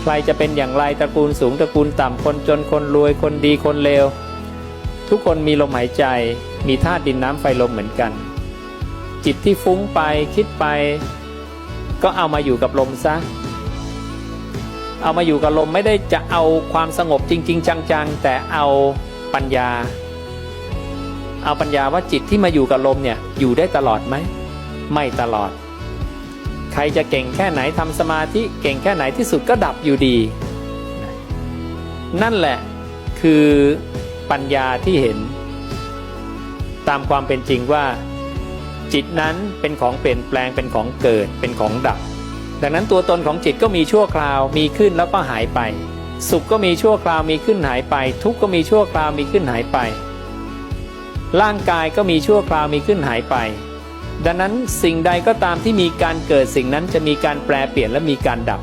ใครจะเป็นอย่างไรตระกูลสูงตระกูลต่ำคนจนคนรวยคนดีคนเลว ทุกคนมีลมหายใจ มีธาตุดินน้ำไฟลมเหมือนกัน จิตที่ฟุ้งไปคิดไป ก็เอามาอยู่กับลมซะ เอามาอยู่กับลมไม่ได้จะเอาความสงบจริง ๆ จังๆ แต่เอาปัญญา เอาปัญญาว่าจิตที่มาอยู่กับลมเนี่ยอยู่ได้ตลอดไหม ไม่ตลอด รจะเก่งแค่ไหนทำสมาธิเก่งแค่ไหนที่สุดก็ดับอยู่ดี นั่นแหละคือปัญญาที่เห็น ตามความเป็นจริงว่า จิตนั้นเป็นของเปลี่ยนแปลงเป็นของเกิดเป็นของดับ ดังนั้นตัวตนของจิตก็มีชั่วคราวมีขึ้นแล้วก็หายไป สุขก็มีชั่วคราวมีขึ้นหายไป ทุกข์ก็มีชั่วคราวมีขึ้นหายไป ร่างกายก็มีชั่วคราวมีขึ้นหายไป ดังนั้นสิ่งใดก็ตามที่มีการเกิดสิ่งนั้นจะมีการแปลเปลี่ยนและมีการดับ